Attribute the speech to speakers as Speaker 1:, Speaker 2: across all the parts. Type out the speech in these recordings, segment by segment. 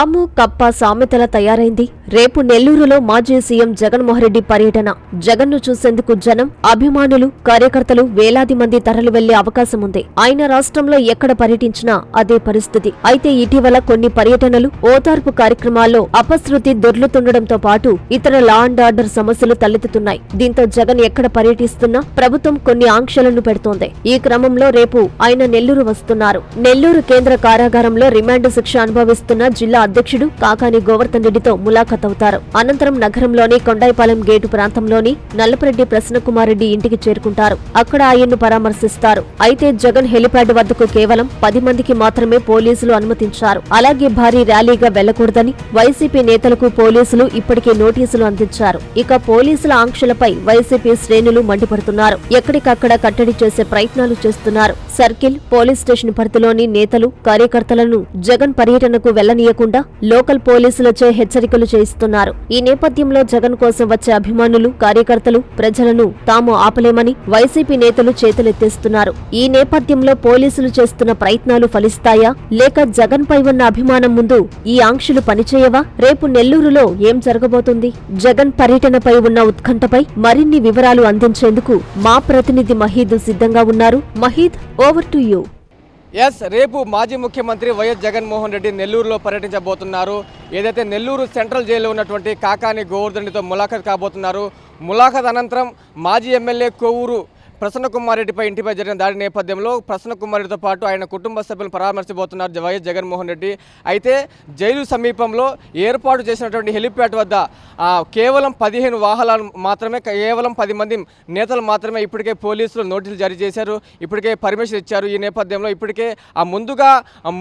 Speaker 1: పాము కప్ప సామెతల తయారైంది. రేపు నెల్లూరులో మాజీ సీఎం జగన్మోహన్రెడ్డి పర్యటన. జగన్ను చూసేందుకు జనం అభిమానులు కార్యకర్తలు వేలాది మంది తరలి వెళ్ళే అవకాశం ఉంది. ఆయన రాష్ట్రంలో ఎక్కడ పర్యటించినా అదే పరిస్థితి. అయితే ఇటీవల కొన్ని పర్యటనలు ఓదార్పు కార్యక్రమాల్లో అపశృతి దొర్లుతుండటంతో పాటు ఇతర లా అండ్ ఆర్డర్ సమస్యలు తలెత్తుతున్నాయి. దీంతో జగన్ ఎక్కడ పర్యటిస్తున్నా ప్రభుత్వం కొన్ని ఆంక్షలను పెడుతోంది. ఈ క్రమంలో రేపు ఆయన నెల్లూరు వస్తున్నారు. నెల్లూరు కేంద్ర కారాగారంలో రిమాండ్ శిక్ష అనుభవిస్తున్న జిల్లా అధ్యక్షుడు కాకాని గోవర్ధన్ రెడ్డితో ములాఖత్ అవుతారు. అనంతరం నగరంలోని కొండాయిపాలెం గేటు ప్రాంతంలోని నల్లపరెడ్డి ప్రసన్నకుమారెడ్డి ఇంటికి చేరుకుంటారు. అక్కడ ఆయన్ను పరామర్శిస్తారు. అయితే జగన్ హెలిప్యాడ్ వద్దకు కేవలం పది మందికి మాత్రమే పోలీసులు అనుమతించారు. అలాగే భారీ ర్యాలీగా వెళ్ళకూడదని వైసీపీ నేతలకు పోలీసులు ఇప్పటికే నోటీసులు అందించారు. ఇక పోలీసుల ఆంక్షలపై వైసీపీ శ్రేణులు మండిపడుతున్నారు. ఎక్కడికక్కడ కట్టడి చేసే ప్రయత్నాలు చేస్తున్నారు. సర్కిల్ పోలీస్ స్టేషన్ పరిధిలోని నేతలు కార్యకర్తలను జగన్ పర్యటనకు వెళ్ళనీయకుండా లోకల్ పోలీసులచే హెచ్చరికలు చేయిస్తున్నారు. ఈ నేపథ్యంలో జగన్ కోసం వచ్చే అభిమానులు కార్యకర్తలు ప్రజలను తాము ఆపలేమని వైసీపీ నేతలు చేతులెత్తేస్తున్నారు. ఈ నేపథ్యంలో పోలీసులు చేస్తున్న ప్రయత్నాలు ఫలిస్తాయా? లేక జగన్ పై ఉన్న అభిమానం ముందు ఈ ఆంక్షలు పనిచేయవా? రేపు నెల్లూరులో ఏం జరగబోతుంది? జగన్ పర్యటనపై ఉన్న ఉత్కంఠపై మరిన్ని వివరాలు అందించేందుకు మా ప్రతినిధి మహీద్ సిద్ధంగా ఉన్నారు. Mahid over to you.
Speaker 2: Yes రేపు మాజీ ముఖ్యమంత్రి వైఎస్ జగన్మోహన్ రెడ్డి నెల్లూరులో పర్యటించబోతున్నారు. ఏదైతే నెల్లూరు సెంట్రల్ జైల్లో ఉన్నటువంటి కాకాని గోవర్ధన్ రెడ్డితో ములాఖత్ కాబోతున్నారు. ములాఖత్ అనంతరం మాజీ ఎమ్మెల్యే కొవ్వూరు ప్రసన్న కుమారెడ్డిపై ఇంటిపై జరిగిన దాడి నేపథ్యంలో ప్రసన్న కుమారెడ్డితో పాటు ఆయన కుటుంబ సభ్యులను పరామర్శబోతున్నారు జ- వైఎస్ జగన్మోహన్ రెడ్డి అయితే జైలు సమీపంలో ఏర్పాటు చేసినటువంటి హెలిప్యాడ్ వద్ద కేవలం పదిహేను వాహనాలు మాత్రమే కేవలం పది మంది నేతలు మాత్రమే ఇప్పటికే పోలీసులు నోటీసులు జారీ చేశారు. ఇప్పటికే పర్మిషన్ ఇచ్చారు. ఈ నేపథ్యంలో ఇప్పటికే ఆ ముందుగా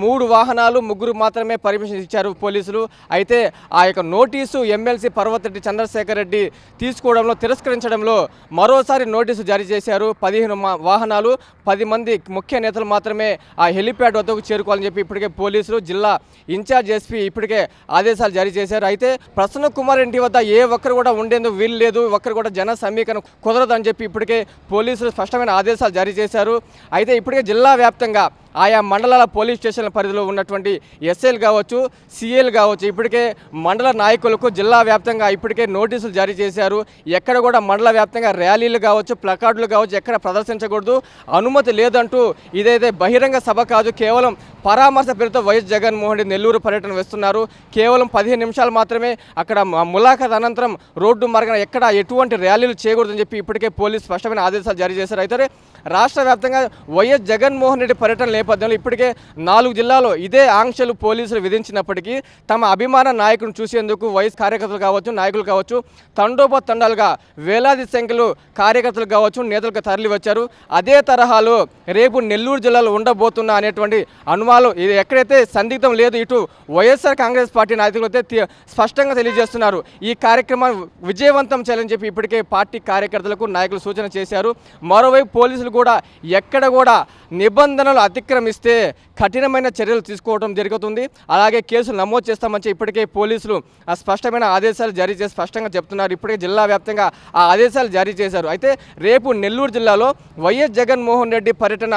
Speaker 2: మూడు వాహనాలు ముగ్గురు మాత్రమే పర్మిషన్ ఇచ్చారు పోలీసులు. అయితే ఆ యొక్క నోటీసు ఎమ్మెల్సీ పర్వతరెడ్డి చంద్రశేఖర్ రెడ్డి తీసుకోవడంలో తిరస్కరించడంలో మరోసారి నోటీసు జారీ చేశారు. పదిహేను మా- వాహనాలు పది మంది ముఖ్య నేతలు మాత్రమే ఆ హెలిప్యాడ్ వద్దకు చేరుకోవాలని చెప్పి ఇప్పటికే పోలీసులు జిల్లా ఇన్ఛార్జ్ ఎస్పీ ఇప్పటికే ఆదేశాలు జారీ చేశారు. అయితే ప్రసన్న కుమార్ ఇంటి వద్ద ఏ ఒక్కరు కూడా ఉండేందుకు వీలు లేదు ఒక్కరు కూడా జన సమీకరణ కుదరదు అని చెప్పి ఇప్పటికే పోలీసులు స్పష్టమైన ఆదేశాలు జారీ చేశారు. అయితే ఇప్పటికే జిల్లా వ్యాప్తంగా ఆయా మండలాల పోలీస్ స్టేషన్ల పరిధిలో ఉన్నటువంటి ఎస్ఐలు కావచ్చు సిఏలు కావచ్చు ఇప్పటికే మండల నాయకులకు జిల్లా వ్యాప్తంగా ఇప్పటికే నోటీసులు జారీ చేశారు. ఎక్కడ కూడా మండల వ్యాప్తంగా ర్యాలీలు కావచ్చు ప్లకార్డులు కావచ్చు ఎక్కడ ప్రదర్శించకూడదు. అనుమతి లేదంటూ ఇదైతే బహిరంగ సభ కాదు కేవలం పరామర్శ పేరుతో వైఎస్ జగన్మోహన్ రెడ్డి నెల్లూరు పర్యటన వేస్తున్నారు. కేవలం పదిహేను నిమిషాలు మాత్రమే అక్కడ ములాఖాత్ ములాఖత్ అనంతరం రోడ్డు మార్గం ఎక్కడ ఎటువంటి ర్యాలీలు చేయకూడదని చెప్పి ఇప్పటికే పోలీసు స్పష్టమైన ఆదేశాలు జారీ చేశారు. అయితే రాష్ట్ర వ్యాప్తంగా వైఎస్ జగన్మోహన్ రెడ్డి పర్యటన నేపథ్యంలో ఇప్పటికే నాలుగు జిల్లాలో ఇదే ఆంక్షలు పోలీసులు విధించినప్పటికీ తమ అభిమాన నాయకులను చూసేందుకు వైఎస్ కార్యకర్తలు కావచ్చు నాయకులు కావచ్చు తండోపతండాలుగా వేలాది సంఖ్యలో కార్యకర్తలు కావచ్చు నేతలకు తరలి వచ్చారు అదే తరహాలో రేపు నెల్లూరు జిల్లాలో ఉండబోతున్నా అనేటువంటి అనుమానం ఇది ఎక్కడైతే సందిగ్ధం లేదు ఇటు వైఎస్ఆర్ కాంగ్రెస్ పార్టీ నాయకులు అయితే స్పష్టంగా తెలియజేస్తున్నారు. ఈ కార్యక్రమాన్ని విజయవంతం చేయాలని చెప్పి ఇప్పటికే పార్టీ కార్యకర్తలకు నాయకులు సూచన చేశారు. మరోవైపు పోలీసులు కూడా ఎక్కడ కూడా నిబంధనలు అతిక్రమిస్తే కఠినమైన చర్యలు తీసుకోవడం జరుగుతుంది. అలాగే కేసులు నమోదు చేస్తామని చెప్పి ఇప్పటికే పోలీసులు ఆ స్పష్టమైన ఆదేశాలు జారీ చేసి స్పష్టంగా చెప్తున్నారు. ఇప్పటికే జిల్లా వ్యాప్తంగా ఆ ఆదేశాలు జారీ చేశారు. అయితే రేపు నెల్లూరు జిల్లాలో వైఎస్ జగన్మోహన్ రెడ్డి పర్యటన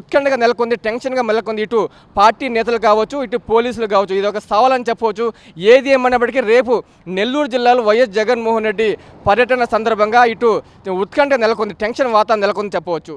Speaker 2: ఉత్కంఠగా నెలకొంది టెన్షన్గా నెలకొంది ఇటు పార్టీ నేతలు కావచ్చు ఇటు పోలీసులు కావచ్చు ఇది ఒక సవాలని చెప్పవచ్చు. ఏది ఏమన్నప్పటికీ రేపు నెల్లూరు జిల్లాలో వైఎస్ జగన్మోహన్ రెడ్డి పర్యటన సందర్భంగా ఇటు ఉత్కంఠ నెలకొంది టెన్షన్ వాతావరణం నెలకొంది చెప్పవచ్చు.